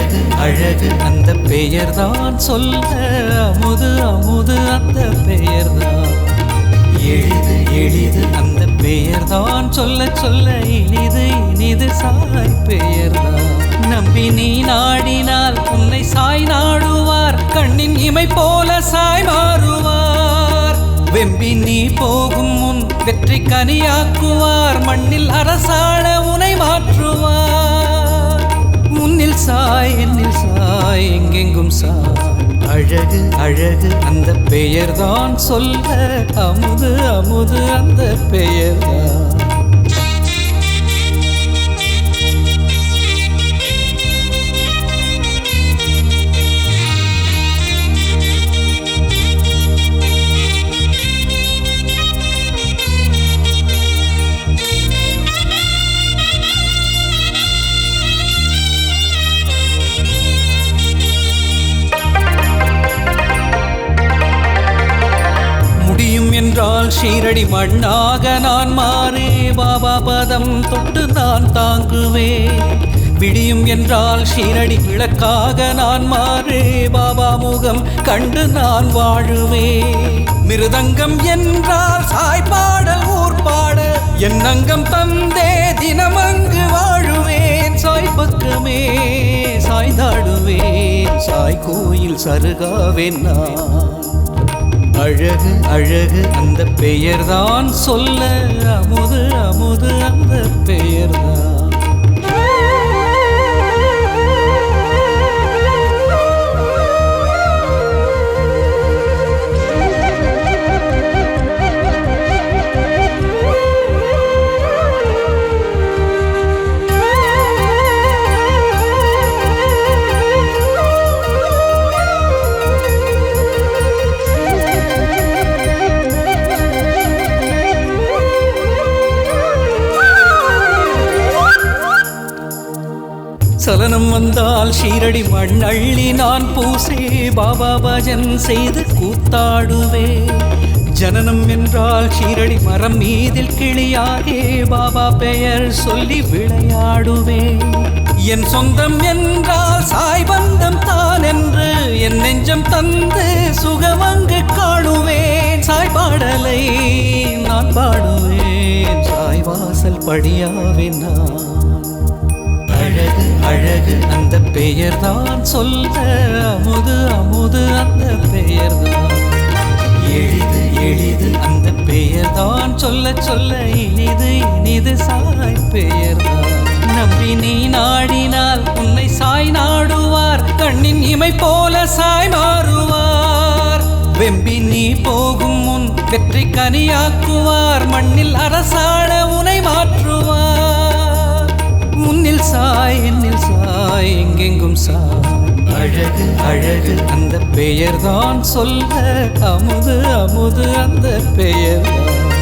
அழகு அழகு அந்த பெயர்தான் சொல்ல. அமுது அமுது அந்த பெயர் தான் எளிது எளிது அந்த பெயர் தான் சொல்ல சொல்ல. இனிது இனிது சாய் பெயர்தான். நம்பி நீ நாடினால் உன்னை சாய் நாடுவார். கண்ணின் இமை போல சாய் மாறுவார். வெம்பி நீ போகும் முன் வெற்றி கனியாக்குவார். மண்ணில் அரசாழ உனை மாற்றுவார். முன்னில் சாய் என்னில் சாய் எங்கெங்கும் சாய். அழகு அழகு அந்த பெயர்தான் சொல்ல அமுது அமுது அந்த பெயர்தான். ஷீரடி மண்ணாக நான் மாறே. பாபா பதம் தொட்டு நான் தாங்குவே. விடியும் என்றால் ஷீரடி விளக்காக நான் மாறே. பாபா முகம் கண்டு நான் வாழுவே. மிருதங்கம் என்றால் சாய்பாடல் ஊர்பாட என் அங்கம் தந்தே தினமங்கு வாழுவேன். சாய் பக்கமே சாய்ந்தாடுவேன். சாய் கோயில் சருகாவேன் நான். அழகு அழகு அந்த பெயர்தான் சொல்ல. அமுது அமுது அந்த பெயர் சலனம் வந்தால் ஷீரடி மண்ணள்ளி நான் பூசே. பாபா பஜன் செய்து கூத்தாடுவே. ஜனனம் என்றால் ஷீரடி மரம் மீதில் கிளியாகே. பாபா பெயர் சொல்லி விளையாடுவே. என் சொந்தம் என்றால் சாய் பந்தம் தான் என்று என் நெஞ்சம் தந்து சுகமங்கு காணுவேன். சாய் பாடலை நான் பாடுவேன். சாய் வாசல் படியாவேன் நான். அழகு அழகு அந்த பெயர்தான். சொல்ல அமுது அமுது அந்த பெயர்தான். எளிது எளிது அந்த பெயர்தான். சொல்ல சொல்ல இனிது இனிது சாய் பெயர்தான். நம்பி நீ நாடினால் உன்னை சாய் நாடுவார். கண்ணின் இமை போல சாய் மாறுவார். வெம்பி நீ போகும் முன் வெற்றி கனியாக்குவார். மண்ணில் அரசாட உனை மாற்று முன்னில் சாய் என்னில் சாய் எங்கெங்கும் சாய். அழகு அழகு. அந்த பெயர்தான் சொல்ல அமுது அமுது அந்த பெயர்தான்.